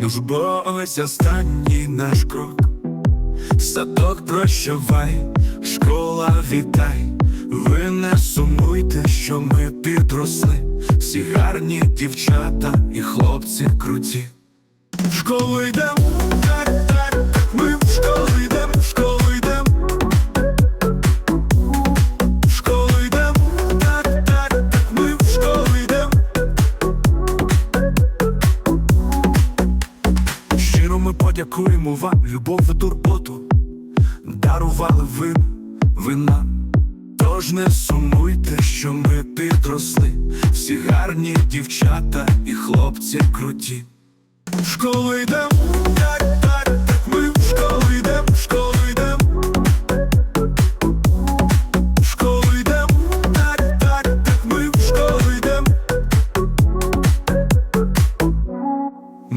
Ж бо ось останній наш крок. Садок прощавай, школа вітай. Ви не сумуйте, що ми підросли. Всі гарні дівчата і хлопці круті. В школу йдем, подякуємо вам, любов і турботу. Дарували ви, ви нам. Тож не сумуйте, що ми підросли. Всі гарні дівчата і хлопці круті. В школу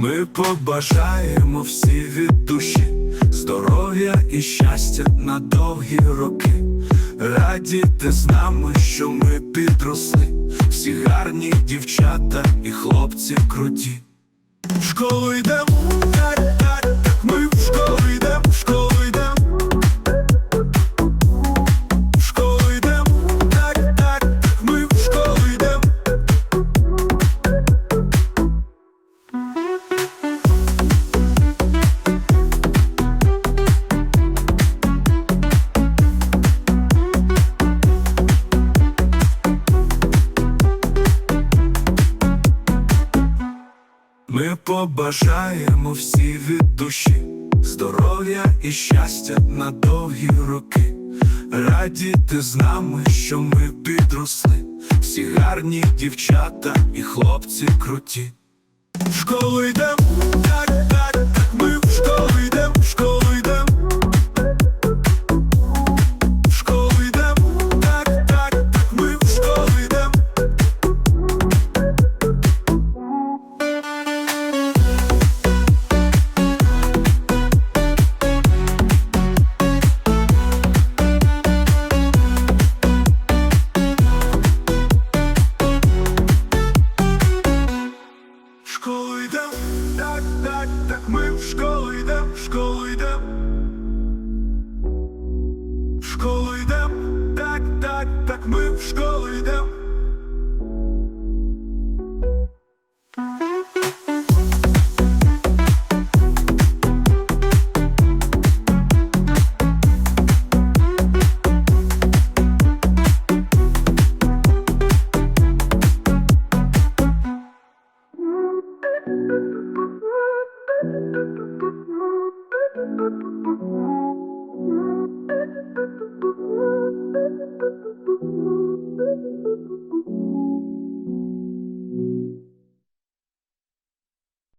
Ми побажаємо всі від душі здоров'я і щастя на довгі роки. Радіти з нами, що ми підросли. Всі гарні дівчата і хлопці круті. В школу йдем, Ми побажаємо всі від душі здоров'я і щастя на довгі роки. Радіти з нами, що ми підросли. Всі гарні дівчата і хлопці круті. В школу йдем, ми в школу йдем, в школу йдем. В школу йдем, так, так, так, ми в школу